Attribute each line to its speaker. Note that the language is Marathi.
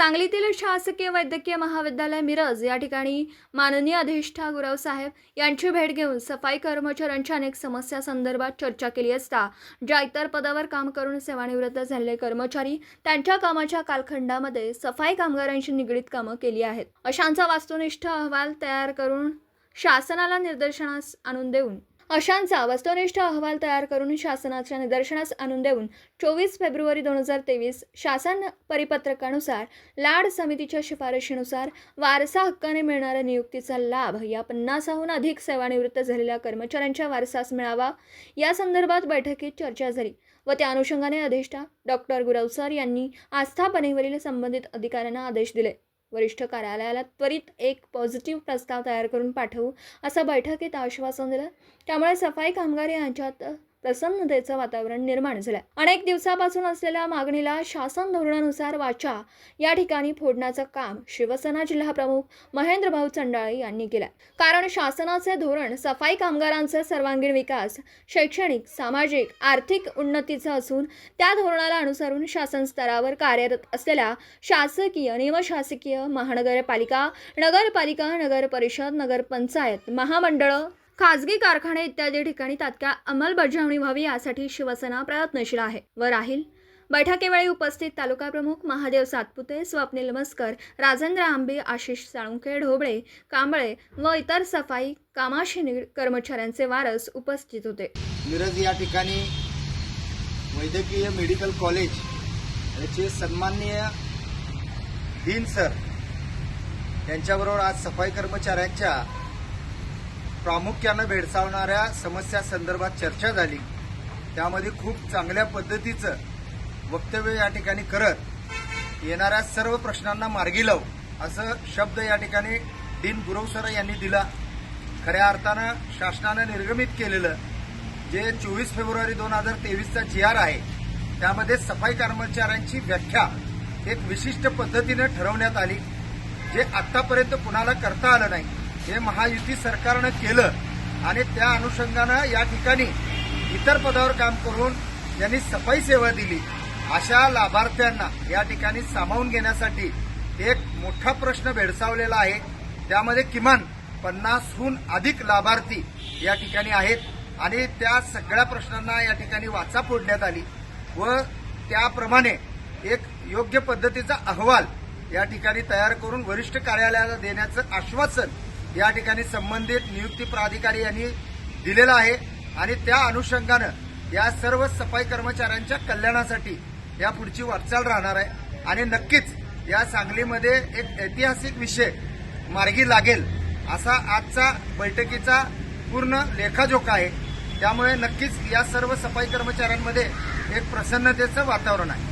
Speaker 1: सांगलीतील शासकीय वैद्यकीय महाविद्यालय मिरज या ठिकाणी माननीय अधिष्ठा गुरवसाहेब यांची भेट घेऊन सफाई कर्मचाऱ्यांच्या अनेक समस्या संदर्भात चर्चा केली असता ज्या इतर पदावर काम करून सेवानिवृत्त झालेले कर्मचारी त्यांच्या कामाच्या कालखंडामध्ये सफाई कामगारांशी निगडीत कामं केली आहेत. अशांचा वास्तुनिष्ठ अहवाल तयार करून शासनाला निदर्शनास आणून देऊन अशांचा वस्तुनिष्ठ अहवाल तयार करून शासनाच्या निदर्शनास आणून देऊन चोवीस फेब्रुवारी दोन हजार तेवीस शासन परिपत्रकानुसार लाड समितीच्या शिफारशीनुसार वारसा हक्काने मिळणाऱ्या नियुक्तीचा लाभ या पन्नासाहून अधिक सेवानिवृत्त झालेल्या कर्मचाऱ्यांच्या वारसास मिळावा. या संदर्भात बैठकीत चर्चा झाली व त्या अनुषंगाने अधिष्ठा डॉक्टर गुरवसर यांनी आस्थापनेवरील संबंधित अधिकाऱ्यांना आदेश दिले. वरिष्ठ कार्यालयाला त्वरित एक पॉझिटिव्ह प्रस्ताव तयार करून पाठवू असं बैठकीत आश्वासन दिलं. त्यामुळे सफाई कामगार यांच्यात प्रसन्नतेचं वातावरण निर्माण झालं अनेक दिवसापासून असलेल्या मागणीला शासन धोरणानुसार वाचा. या ठिकाणी फोडण्याचं काम शिवसेना जिल्हा प्रमुख महेंद्र भाऊ चंडाळे यांनी केलं कारण शासनाचे धोरण सफाई कामगारांचे सर्वांगीण विकास शैक्षणिक सामाजिक आर्थिक उन्नतीचं असून त्या धोरणाला अनुसरून शासन स्तरावर कार्यरत असलेल्या शासकीय निमशासकीय महानगरपालिका नगरपालिका नगर परिषद नगरपंचायत महामंडळं खाजगी कारखाने इत्यादी ठिकाणी तात्काळ अंमलबजावणी व्हावी यासाठी शिवसेना प्रयत्नशील आहे. व राहील. बैठकीवेळी उपस्थित तालुका प्रमुख महादेव सातपुते स्वप्नील मस्कर राजेंद्र आंबे आशिष साळुंके ढोबळे कांबळे व इतर सफाई कामाशी कर्मचाऱ्यांचे वारस उपस्थित होते.
Speaker 2: मिरज या ठिकाणी वैद्यकीय मेडिकल कॉलेज याचे सन्माननीय दिन सर यांच्याबरोबर आज सफाई कर्मचाऱ्यांच्या प्रामुख्यानं भेडसावणाऱ्या समस्या संदर्भात चर्चा झाली. त्यामध्ये खूप चांगल्या पद्धतीचं वक्तव्य या ठिकाणी करत येणाऱ्या सर्व प्रश्नांना मार्गी लावू असं शब्द या ठिकाणी डीन गुरवसर यांनी दिला. खऱ्या अर्थानं शासनानं निर्गमित केलेलं जे चोवीस फेब्रुवारी दोन हजार तेवीसचा जी आर आहे त्यामध्ये सफाई कर्मचाऱ्यांची व्याख्या एक विशिष्ट पद्धतीनं ठरवण्यात आली जे आतापर्यंत कुणाला करता आलं नाही. हे महायुती सरकारनं केलं आणि त्या अनुषंगानं या ठिकाणी इतर पदावर काम करून यांनी सफाई सेवा दिली. अशा लाभार्थ्यांना या ठिकाणी सामावून घेण्यासाठी एक मोठा प्रश्न भेडसावलेला आहे. त्यामध्ये किमान पन्नासहून अधिक लाभार्थी या ठिकाणी आहेत आणि त्या सगळ्या प्रश्नांना या ठिकाणी वाचा फोडण्यात आली व त्याप्रमाणे एक योग्य पद्धतीचा अहवाल या ठिकाणी तयार करून वरिष्ठ कार्यालयाला देण्याचं आश्वासन या ठिकाणी संबंधित नियुक्ती प्राधिकारी यांनी दिलेलं आहे आणि त्या अनुषंगानं या सर्व सफाई कर्मचाऱ्यांच्या कल्याणासाठी या पुढची वाटचाल राहणार आहे. आणि नक्कीच या सांगलीमध्ये एक ऐतिहासिक विषय मार्गी लागेल असा आजचा बैठकीचा पूर्ण लेखाजोखा आहे. त्यामुळे नक्कीच या सर्व सफाई कर्मचाऱ्यांमध्ये एक प्रसन्नतेचं वातावरण आहे.